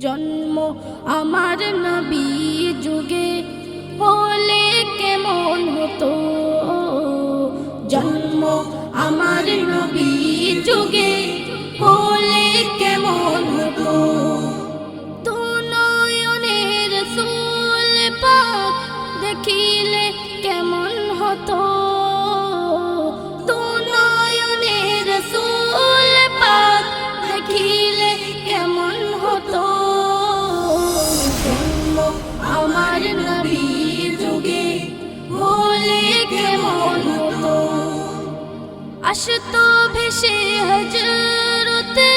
জন্ম আমার নবী যুগে হলে কেমন হতো? জন্ম আমার নবী যুগে হলে কেমন হতো? তু নয়নের সুল পাক দেখিলে কেমন হতো? আমার নবী যুগে আসতো ভেসে হজরতে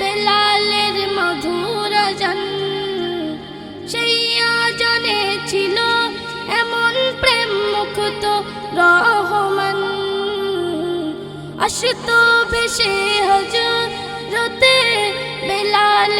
বেলালের মধুর জন সেই আজনে ছিল এমন প্রেম মুক্ত রহমান আসতো ভেসে হজরতে বেলালের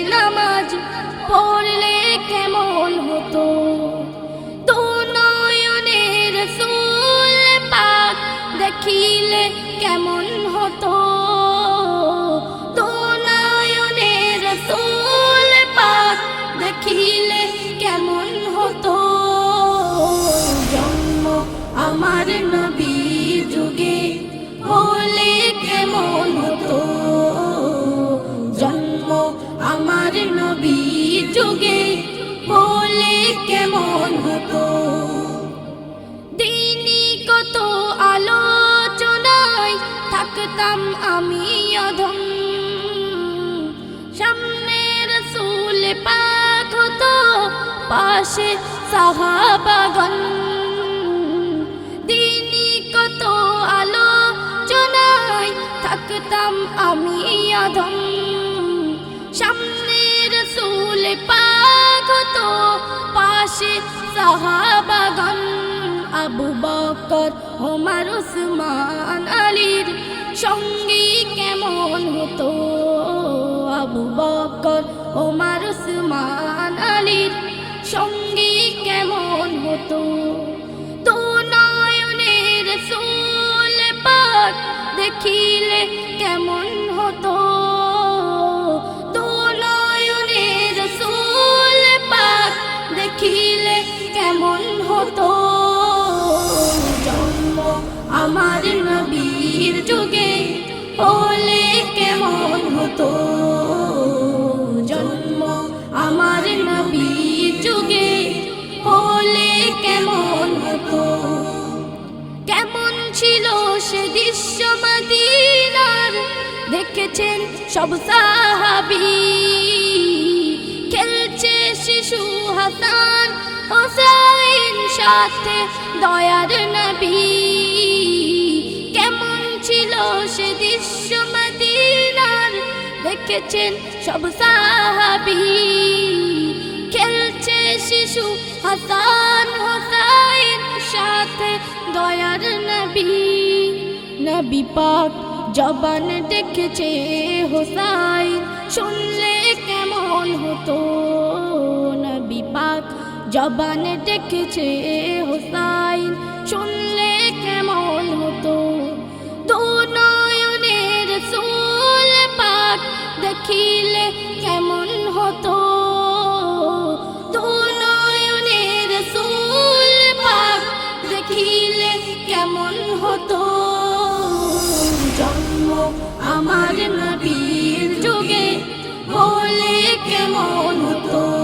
আমার নবী যুগে হলে কেমন হতো? জন্ম আমার নবী যুগে হলে কেমন হতো? দিনই কত আলোচনায় থাকতাম আমি অধম। সামনের রসুল পাক হতো পাশে সাহাবাগন আমি অধম সামনের রসুল পাক হতো পাশে সাহাবাগন আবু বকর, ওমর উসমান আলীর সঙ্গী কেমন হতো? আবু বকর, ওমর উসমান আলীর সঙ্গী কেমন হতো? কেমন হতো? তো নয়নের সুল পাক দেখিলে কেমন হতো? জন্ম আমার নবীর যুগে হলে কেমন হতো? দেখেছেন সব সাহাবি। খেলছে শিশু হাসান হোসাইন সাথে দয়ার নবী। কেমন ছিল সে দৃশ্য মদিনার? দেখেছেন সব সাহাবি। খেলছে শিশু হাসান হোসাইন সাথে দয়ার নবী। নবী পাক জবান দেখেছে হোসাইন শুনলে কেমন হতো নবী পাক? জবান দেখেছে হোসাইন শুনলে কেমন হতো জন্ম আমার নবীর যুগে বলে কেমন হতো?